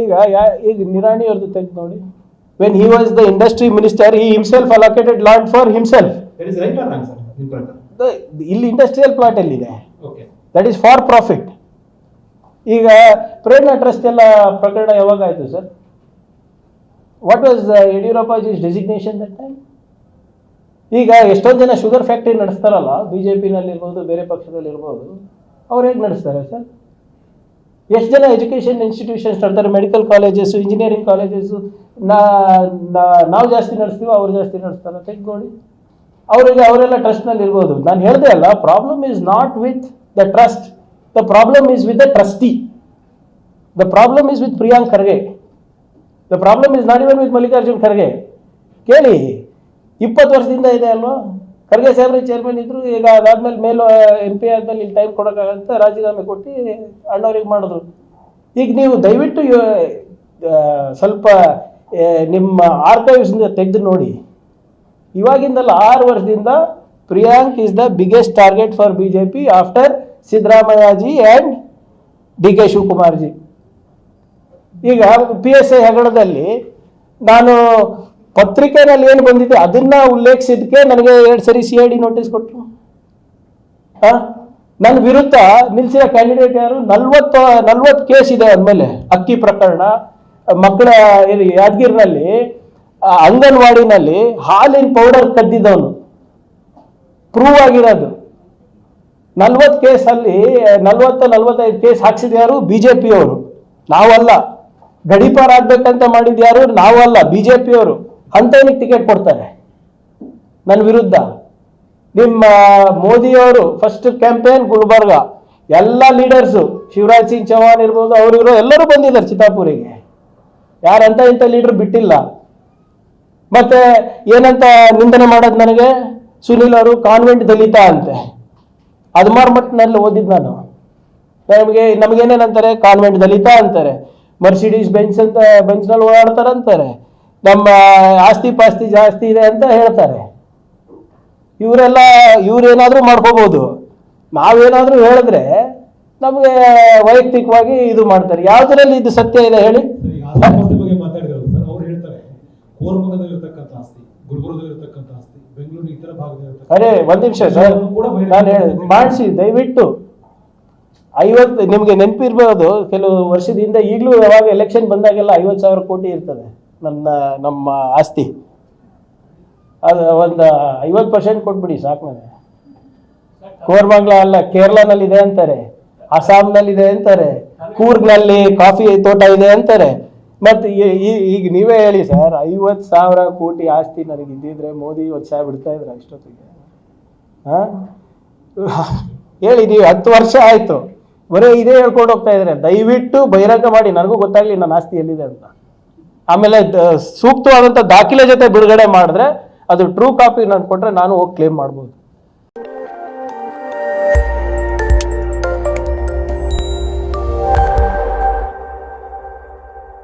ಈಗ ಯಾ- ಈಗ ನಿರಾಣಿ ಅವ್ರದ್ದು ತೆಗೆದು ನೋಡಿ. When he was the industry minister he himself allocated land for himself ಇಲ್ಲಿ ಇಂಡಸ್ಟ್ರಿಯಲ್ ಪ್ಲಾಟ್ ಎಲ್ಲಿದೆ ದಟ್ ಈಸ್ ಫಾರ್ ಪ್ರಾಫಿಟ್ ಈಗ ಪ್ರೇರಣಾ ಟ್ರಸ್ಟ್ ಎಲ್ಲ ಪ್ರಕರಣ ಯಾವಾಗ ಆಯಿತು sir what was Yediyurappa is designation that time ಈಗ ಎಷ್ಟೊಂದು ಜನ ಶುಗರ್ ಫ್ಯಾಕ್ಟ್ರಿ ನಡೆಸ್ತಾರಲ್ಲ ಬಿ ಜೆ ಪಿನಲ್ಲಿರ್ಬೋದು ಬೇರೆ ಪಕ್ಷದಲ್ಲಿರ್ಬೋದು ಅವ್ರು ಹೇಗೆ ನಡೆಸ್ತಾರೆ ಸರ್ ಎಷ್ಟು ಜನ ಎಜುಕೇಷನ್ ಇನ್ಸ್ಟಿಟ್ಯೂಷನ್ಸ್ ನಡ್ತಾರೆ ಮೆಡಿಕಲ್ ಕಾಲೇಜಸ್ಸು ಇಂಜಿನಿಯರಿಂಗ್ ಕಾಲೇಜಸ್ಸು ನಾ ನಾವು ಜಾಸ್ತಿ ನಡೆಸ್ತೀವೋ ಅವ್ರು ಜಾಸ್ತಿ ನಡೆಸ್ತಾರೆ? ತೆಗ್ದುಕೊಳ್ಳಿ ಅವರಿಗೆ ಅವರೆಲ್ಲ ಟ್ರಸ್ಟ್ನಲ್ಲಿ ಇರ್ಬೋದು. ನಾನು ಹೇಳಿದೆ ಅಲ್ಲ problem is not with the trust the problem is with the trustee the problem is with Priyank Kharge the problem is not even with Mallikarjun Kharge ಕೇಳಿ, ಇಪ್ಪತ್ತು ವರ್ಷದಿಂದ ಇದೆ ಅಲ್ವಾ? ಖರ್ಗೆ ಸಾಹೇಬ್ರೆ ಚೇರ್ಮನ್ ಇದ್ರು, ಈಗ ಅದಾದ್ಮೇಲೆ ಮೇಲೂ ಎಂ ಪಿ ಆದ್ಮೇಲೆ ಇಲ್ಲಿ ಟೈಮ್ ಕೊಡೋಕ್ಕಾಗಂತ ರಾಜೀನಾಮೆ ಕೊಟ್ಟು ಅಣ್ಣವ್ರಿಗೆ ಮಾಡಿದ್ರು. ಈಗ ನೀವು ದಯವಿಟ್ಟು ಸ್ವಲ್ಪ ನಿಮ್ಮ ಆರ್ಕೈವ್ಸ್ನಿಂದ ತೆಗೆದು ನೋಡಿ. ಇವಾಗಿಂದಲ್ಲ ಆರು ವರ್ಷದಿಂದ Priyank is the biggest target for B J P after Siddaramaiahji and D K Shivakumarji. ಈಗ ಪಿ ಎಸ್ ಐ ಹಗರಣದಲ್ಲಿ ನಾನು ಪತ್ರಿಕೆನಲ್ಲಿ ಏನು ಬಂದಿದೆ, ಅದನ್ನ ಉಲ್ಲೇಖಿಸಿದ್ಕೆ ನನಗೆ ಎರಡು ಸರಿ ಸಿ ಐ ಡಿ ನೋಟಿಸ್ ಕೊಟ್ಟರು ನನ್ನ ವಿರುದ್ಧ ನಿಲ್ಸಿದ ಕ್ಯಾಂಡಿಡೇಟ್ ಯಾರು? ನಲ್ವತ್ತು ನಲ್ವತ್ತು ಕೇಸ್ ಇದೆ ಅಂದಮೇಲೆ, ಅಕ್ಕಿ ಪ್ರಕರಣ, ಮಕ್ಕಳ ಯಾದಗಿರಿನಲ್ಲಿ ಅಂಗನವಾಡಿನಲ್ಲಿ ಹಾಲಿನ ಪೌಡರ್ ಕದ್ದಿದ್ದವನು. ಪ್ರೂವ್ ಆಗಿರೋದು. ನಲ್ವತ್ತು ಕೇಸಲ್ಲಿ ನಲ್ವತ್ತು, ನಲ್ವತ್ತೈದು ಕೇಸ್ ಹಾಕ್ಸಿದ ಯಾರು? ಬಿ ಜೆ ಪಿಯವರು ನಾವಲ್ಲ. ಗಡೀಪಾರಾಗಬೇಕಂತ ಮಾಡಿದ ಯಾರು? ನಾವಲ್ಲ. ಬಿ ಜೆ ಪಿಯವರು ಅಂಥವನಿಗೆ ಟಿಕೆಟ್ ಕೊಡ್ತಾರೆ. ನನ್ನ ವಿರುದ್ಧ. ನಿಮ್ಮ ಮೋದಿಯವರು ಫಸ್ಟ್ ಕ್ಯಾಂಪೇನ್ ಗುಲ್ಬರ್ಗ. ಎಲ್ಲ ಲೀಡರ್ಸು ಶಿವರಾಜ್ ಸಿಂಗ್ ಚೌಹಾಣ್ ಇರ್ಬೋದು, ಅವರು ಇರೋ ಎಲ್ಲರೂ ಬಂದಿದ್ದಾರೆ ಚಿತ್ತಾಪುರಿಗೆ. ಯಾರಂತ ಇಂಥ ಲೀಡರ್ ಬಿಟ್ಟಿಲ್ಲ. ಮತ್ತೆ ಏನಂತ ನಿಂದನೆ ಮಾಡೋದು ನನಗೆ? ಸುನೀಲ್ ಅವರು ಕಾನ್ವೆಂಟ್ ದಲಿತ ಅಂತೆ. ಅದ್ಮಾರ್ ಮಟ್ಟಿನಲ್ಲಿ ಓದಿದ್ದು ನಾನು. ನಮಗೆ ನಮಗೇನೇನಂತಾರೆ ಕಾನ್ವೆಂಟ್ ದಲಿತ ಅಂತಾರೆ. ಮರ್ಸಿಡೀಸ್ ಬೆಂಚ್ ಅಂತ, ಬೆಂಚ್ನಲ್ಲಿ ಓಡಾಡ್ತಾರೆ ಅಂತಾರೆ ನಮ್ಮ ಆಸ್ತಿ ಪಾಸ್ತಿ ಜಾಸ್ತಿ ಇದೆ ಅಂತ ಹೇಳ್ತಾರೆ. ಇವರೆಲ್ಲ ಇವರೇನಾದರೂ ಮಾಡ್ಕೋಬೋದು. ನಾವೇನಾದರೂ ಹೇಳಿದ್ರೆ ನಮಗೆ ವೈಯಕ್ತಿಕವಾಗಿ ಇದು ಮಾಡ್ತಾರೆ. ಯಾವುದರಲ್ಲಿ ಇದು ಸತ್ಯ ಇದೆ ಹೇಳಿ? ಸರ್ ಒಂದು ನಿಮಿಷ ಸರ್. ನಾನು ಹೇಳಿ ಮಾಡಿಸಿ ದಯವಿಟ್ಟು. ಐವತ್ತು ನಿಮಗೆ ನೆನಪಿರ್ಬೋದು ಕೆಲವು ವರ್ಷದಿಂದ ಈಗಲೂ ಯಾವಾಗ ಎಲೆಕ್ಷನ್ ಬಂದಾಗೆಲ್ಲ ಐವತ್ತು ಸಾವಿರ ಕೋಟಿ ಇರ್ತದೆ. ನನ್ನ, ನಮ್ಮ ಆಸ್ತಿ. ಅದು ಒಂದು ಐವತ್ತು ಪರ್ಸೆಂಟ್ ಕೊಟ್ಬಿಡಿ, ಸಾಕು ನನಗೆ. ಕೋರ್ಮಂಗ್ಲ ಅಲ್ಲ ಕೇರಳನಲ್ಲಿ ಇದೆ ಅಂತಾರೆ ಅಸ್ಸಾಂನಲ್ಲಿ ಇದೆ ಅಂತಾರೆ ಕೂರ್ಗ್ನಲ್ಲಿ ಕಾಫಿ ತೋಟ ಇದೆ ಅಂತಾರೆ. ಮತ್ತು ಈಗ ನೀವೇ ಹೇಳಿ ಸರ್, ಐವತ್ತು ಸಾವಿರ ಕೋಟಿ ಆಸ್ತಿ ನನಗೆ ಇದ್ದಿದ್ರೆ ಮೋದಿ ಇವತ್ತು ಸಾವಿರ ಬಿಡ್ತಾ ಇದ್ರೆ ಅಷ್ಟೊತ್ತಿಗೆ. ಹಾ? ಹೇಳಿ, ನೀವು ಹತ್ತು ವರ್ಷ ಆಯಿತು. ಬರೀ ಇದೇ ಹೇಳ್ಕೊಂಡು ಹೋಗ್ತಾ ಇದ್ದಾರೆ ದಯವಿಟ್ಟು ಬಹಿರಂಗ ಮಾಡಿ, ನನಗೂ ಗೊತ್ತಾಗ್ಲಿ ನನ್ನ ಆಸ್ತಿ ಎಲ್ಲಿದೆ ಅಂತ. ಆಮೇಲೆ ಸೂಕ್ತವಾದಂಥ ದಾಖಲೆ ಜೊತೆ ಬಿಡುಗಡೆ ಮಾಡಿದ್ರೆ ಅದು ಟ್ರೂ ಕಾಪಿ ನಾನು ಕೊಟ್ರೆ ನಾನು ಹೋಗಿ ಕ್ಲೇಮ್ ಮಾಡ್ಬೋದು.